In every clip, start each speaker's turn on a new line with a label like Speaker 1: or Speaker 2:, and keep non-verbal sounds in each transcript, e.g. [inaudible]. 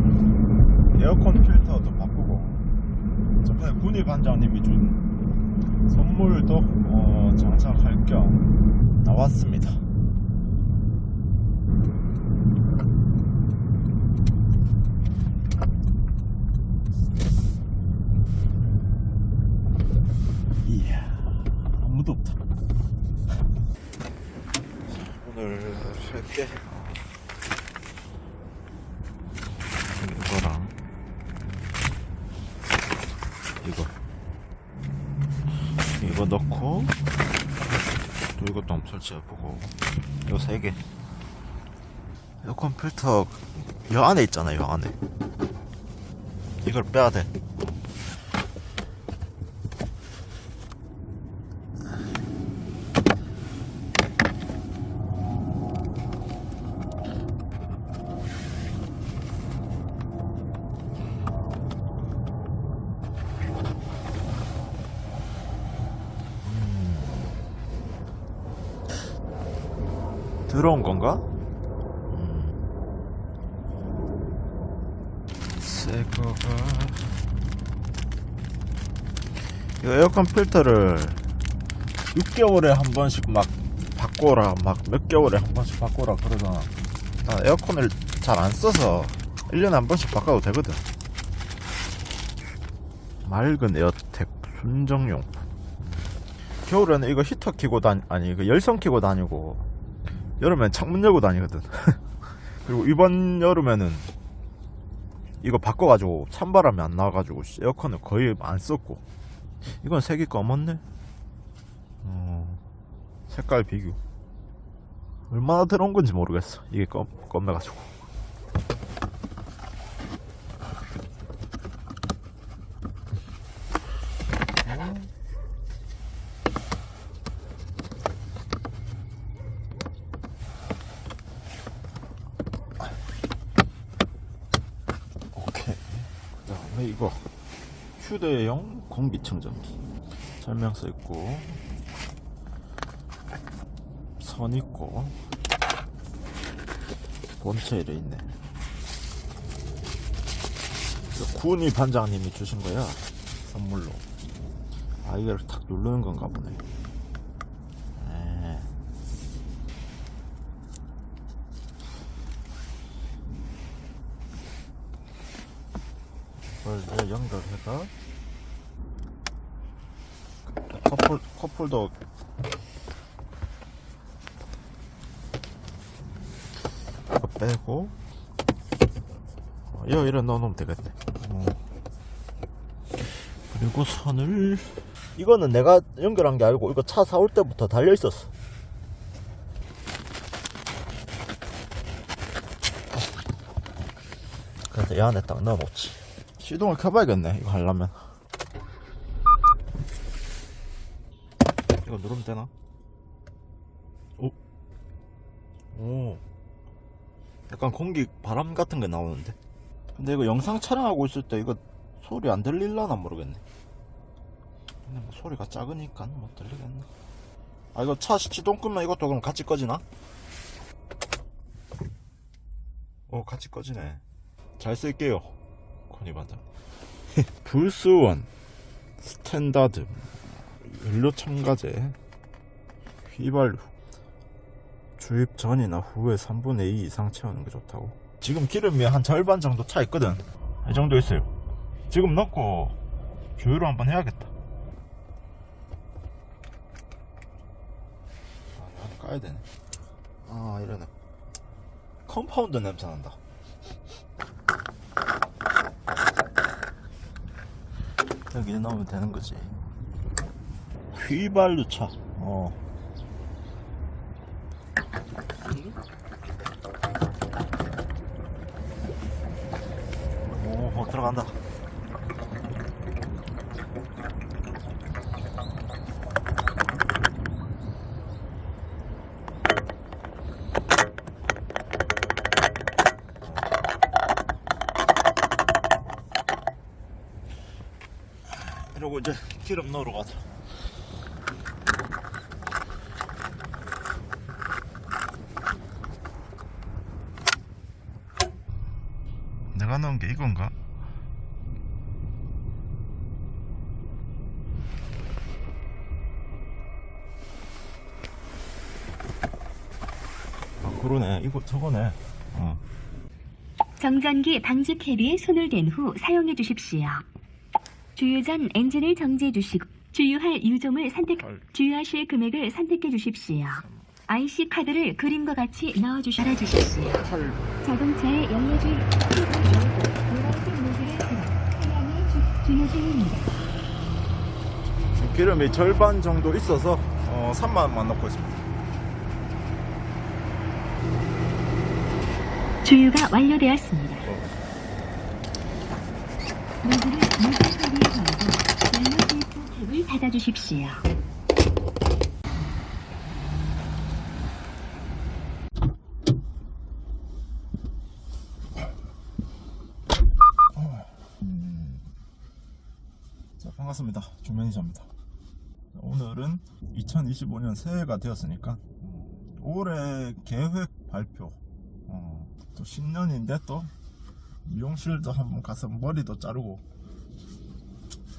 Speaker 1: 됐으니까 에어컨 필터도 바꾸고 저번에 군위 반장님이 준 선물도 어, 장착할 겸 나왔습니다. 이야 아무도 없다. 오늘 할게 이거랑 이거 이거 넣고 또 이것도 한번 설치해보고. 이거 세개. 에어컨 필터 이 안에 있잖아요 이 안에. 이걸 빼야 돼 새 거가 이 에어컨 필터를 6개월에 한 번씩 막 바꿔라 막 몇 개월에 한 번씩 바꿔라 그러잖아. 나 에어컨을 잘 안 써서 1년에 한 번씩 바꿔도 되거든. 맑은 에어텍 순정용. 겨울에는 이거 히터 키고 다니 아니 이거 열선 키고 다니고 여름엔 창문 열고 다니거든. [laughs] 그리고 이번 여름에는 이거 바꿔가지고 찬바람이 안 나와가지고 에어컨을 거의 안 썼고 이건 색이 검었네. 어, 색깔 비교. 얼마나 들어온 건지 모르겠어. 이게 검, 검해가지고. 오케이. 그 다음에 이거 휴대용 공기청정기 설명서 있고 선 있고 본체 이래 있네. 군이 반장님이 주신 거야 선물로. 아 이걸 탁 누르는 건가 보네. 네. 이걸 연결해서 커플 커플도 빼고 어, 이거 이래 넣어놓으면 되겠네. 어. 그리고 선을 이거는 내가 연결한 게 아니고 이거 차 사올 때부터 달려 있었어. 그래서 이 안에 딱 넣어놓지. 시동을 켜봐야겠네, 이거 하려면. 이거 누르면 되나? 오. 오. 약간 공기, 바람 같은 게 나오는데? 근데 이거 영상 촬영하고 있을 때 이거 소리 안 들릴라나 모르겠네. 근데 뭐 소리가 작으니까 못 들리겠네. 아, 이거 차 시동 끄면 이것도 그럼 같이 꺼지나? 어, 같이 꺼지네. 잘 쓸게요. 코니 반장. [laughs] 불스원, 스탠다드, 연료 첨가제, 휘발유. 주입 전이나 후에 3분의 2 이상 채우는 게 좋다고. 지금 기름이 한 절반 정도 차 있거든. 이 정도 있어요. 지금 넣고 조율을 한번 해야겠다. 아, 까야 되네. 아, 이러네. 컴파운드 냄새 난다. 여기 넣으면 되는 거지. 휘발유차. 어. 오, 어, 들어간다. 이러고 이제 기름 넣으러 가자. 박아놓은 게 이건가? 아 그러네 이거 저거네 어.
Speaker 2: 정전기 방지 캡에 손을 댄 후 사용해 주십시오. 주유 전 엔진을 정지해 주시고 주유할 유종을 선택 주유하실 금액을 선택해 주십시오. IC 카드를 그림과 같이 넣어 주시 주십시오. 자동차의 연료줄 노란색 주-.
Speaker 1: 지금 기름이 절반 정도 있어서 어, 3만 원만 넣고 있습니다
Speaker 2: 주유가 완료되었습니다. 모든 소리에 걸고 연료 테이프 탭을 닫아 주십시오.
Speaker 1: 자 반갑습니다 주매니저입니다 오늘은 2025년 새해가 되었으니까 올해 계획 발표 어, 또 신년인데 또 미용실도 한번 가서 머리도 자르고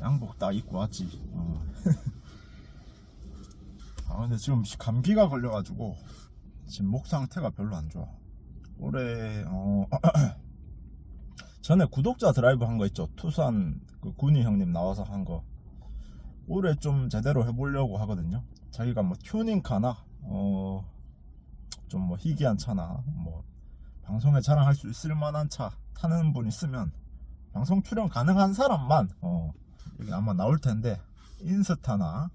Speaker 1: 양복 다 입고 왔지. 어. [laughs] 아 근데 지금 감기가 걸려가지고 지금 목 상태가 별로 안 좋아. 올해 어 [clears throat] 전에 구독자 드라이브 한 거 있죠? 투산 그 군이 형님 나와서 한 거. 올해 좀 제대로 해보려고 하거든요. 자기가 뭐 튜닝카나 어 좀 뭐 희귀한 차나 뭐 방송에 자랑할 수 있을 만한 차 타는 분 있으면 방송 출연 가능한 사람만 어 여기 아마 나올 텐데 인스타나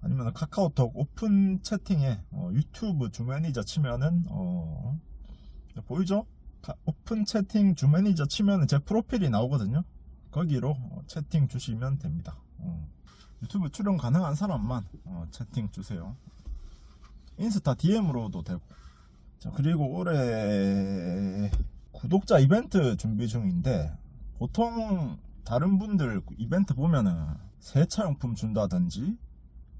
Speaker 1: 아니면 카카오톡 오픈 채팅에 어, 유튜브 주매니저 치면은 어 보이죠? 가- 오픈 채팅 주매니저 치면은 제 프로필이 나오거든요. 거기로 어, 채팅 주시면 됩니다. 어, 유튜브 출연 가능한 사람만 어, 채팅 주세요. 인스타 DM으로도 되고. 자, 그리고 올해 구독자 이벤트 준비 중인데 보통 다른 분들 이벤트 보면은 세차용품 준다든지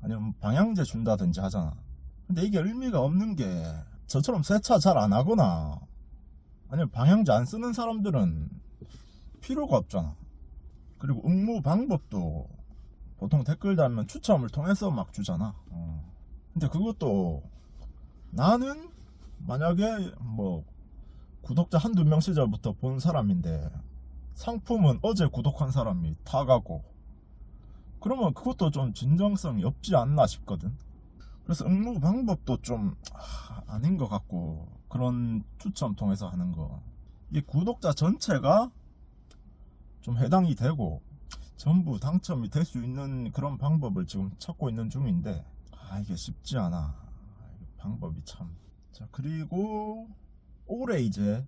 Speaker 1: 아니면 방향제 준다든지 하잖아. 근데 이게 의미가 없는 게 저처럼 세차 잘 안 하거나 아니면 방향제 안 쓰는 사람들은 필요가 없잖아. 그리고 응모 방법도 보통 댓글 달면 추첨을 통해서 막 주잖아. 어. 근데 그것도 나는 만약에 뭐 구독자 한두 명 시절부터 본 사람인데 상품은 어제 구독한 사람이 다 가고. 그러면 그것도 좀 진정성이 없지 않나 싶거든. 그래서 응모 방법도 좀 아, 아닌 것 같고 그런 추첨 통해서 하는 거. 이게 구독자 전체가 좀 해당이 되고 전부 당첨이 될 수 있는 그런 방법을 지금 찾고 있는 중인데 아 이게 쉽지 않아. 방법이 참 자 그리고 올해 이제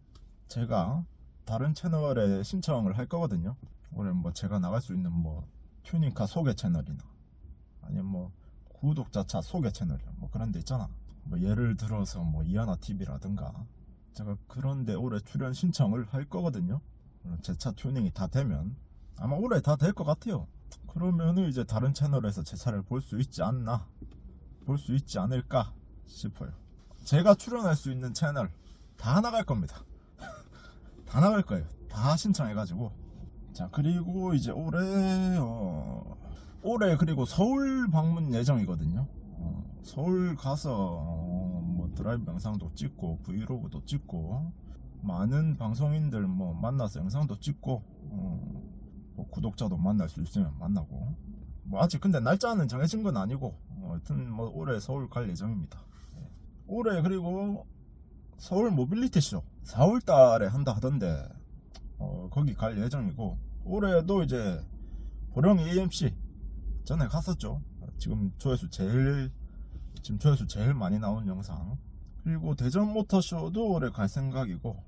Speaker 1: 제가 다른 채널에 신청을 할 거거든요. 올해 뭐 제가 나갈 수 있는 뭐 튜닝카 소개 채널이나 아니면 뭐 구독자 차 소개 채널 뭐 그런 데 있잖아. 뭐 예를 들어서 뭐 이하나 TV라든가 제가 그런데 올해 출연 신청을 할 거거든요. 제 차 튜닝이 다 되면 아마 올해 다 될 것 같아요. 그러면은 이제 다른 채널에서 제 차를 볼 수 있지 않나 볼 수 있지 않을까 싶어요. 제가 출연할 수 있는 채널 다 나갈 겁니다 다 나갈 거예요 다 신청해가지고 자 그리고 이제 올해 어, 올해 그리고 서울 방문 예정이거든요. 어, 서울 가서 어, 뭐 드라이브 영상도 찍고 브이로그도 찍고 많은 방송인들 뭐 만나서 영상도 찍고 어, 뭐 구독자도 만날 수 있으면 만나고 뭐 아직 근데 날짜는 정해진 건 아니고 어, 하여튼 뭐 올해 서울 갈 예정입니다. 예. 올해 그리고 서울 모빌리티 쇼 4월 달에 한다 하던데 어, 거기 갈 예정이고 올해도 이제 보령 AMC 전에 갔었죠. 지금 조회수 제일 지금 조회수 제일 많이 나온 영상. 그리고 대전 모터쇼도 올해 갈 생각이고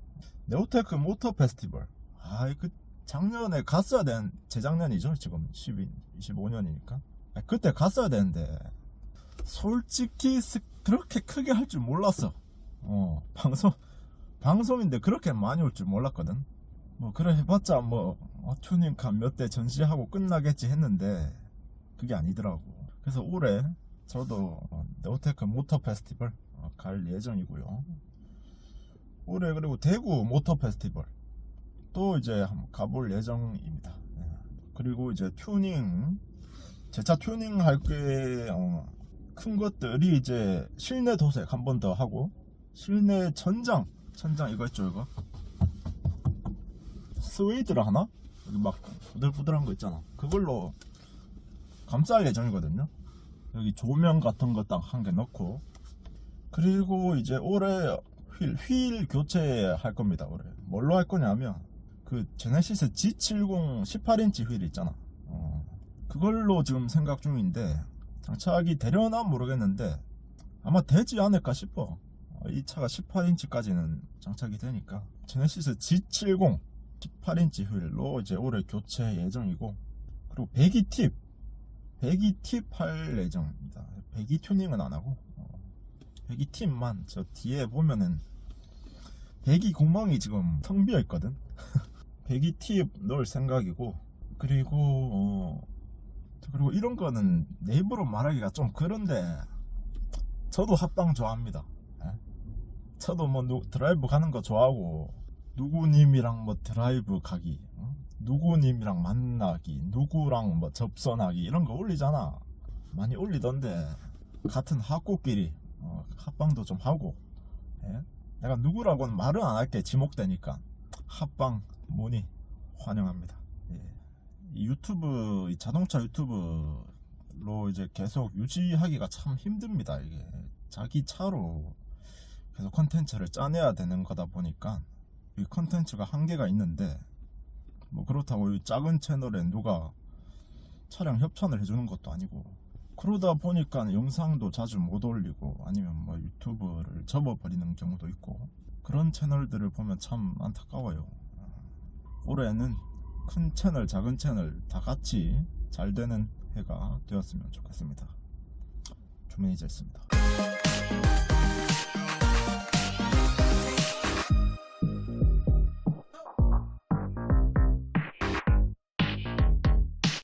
Speaker 1: 네오테크 모터 페스티벌. 아, 그 작년에 갔어야 된 재작년이죠. 지금 12, 25년이니까. 그때 갔어야 되는데 솔직히 스- 그렇게 크게 할 줄 몰랐어. 어, 방송 방송인데 그렇게 많이 올 줄 몰랐거든. 뭐 그래 해봤자 뭐 어, 튜닝카 몇 대 전시하고 끝나겠지 했는데 그게 아니더라고. 그래서 올해 저도 어, 네오테크 모터 페스티벌 어, 갈 예정이고요. 올해 그리고 대구 모터 페스티벌 곳도 이제 한번 가볼 예정입니다. 예. 그리고 이제 튜닝 제 차 튜닝 할게 어, 큰 것들이 이제 실내 도색 한 번 더 하고 실내 천장. 천장 이거 있죠 이거? 스웨이드를 하나? 여기 막 부들부들한 거 있잖아. 그걸로 감쌀 예정이거든요. 여기 조명 같은 거 딱 한 개 넣고. 그리고 이제 올해 휠, 휠 교체할 겁니다 올해. 뭘로 할 거냐면 그 제네시스 G70 18인치 휠 있잖아. 어, 그걸로 지금 생각 중인데 장착이 되려나 모르겠는데 아마 되지 않을까 싶어 어, 이 차가 18인치까지는 장착이 되니까 제네시스 G70 18인치 휠로 이제 올해 교체 예정이고 그리고 배기 팁 배기 팁할 예정입니다 배기 튜닝은 안 하고 어, 배기 팁만 저 뒤에 보면은 배기 구멍이 지금 텅 비어 있거든 [laughs] 배기 팁 넣을 생각이고 그리고 어, 그리고 이런 거는 내 입으로 말하기가 좀 그런데 저도 합방 좋아합니다. 예? 저도 뭐 누- 드라이브 가는 거 좋아하고 누구님이랑 뭐 드라이브 가기, 어? 누구님이랑 만나기, 누구랑 뭐 접선하기 이런 거 올리잖아. 많이 올리던데 같은 학구끼리 어, 합방도 좀 하고. 예? 내가 누구라고는 말은 안 할게 지목되니까 합방 문의 환영합니다. 예. 이 유튜브 이 자동차 유튜브로 이제 계속 유지하기가 참 힘듭니다. 이게 자기 차로 계속 컨텐츠를 짜내야 되는 거다 보니까 이 컨텐츠가 한계가 있는데 뭐 그렇다고 이 작은 채널에 누가 차량 협찬을 해주는 것도 아니고 그러다 보니까 영상도 자주 못 올리고 아니면 뭐 유튜브를 접어버리는 경우도 있고 그런 채널들을 보면 참 안타까워요. 올해는 큰 채널, 작은 채널 다 같이 잘 되는 해가 되었으면 좋겠습니다. 주매니저였습니다.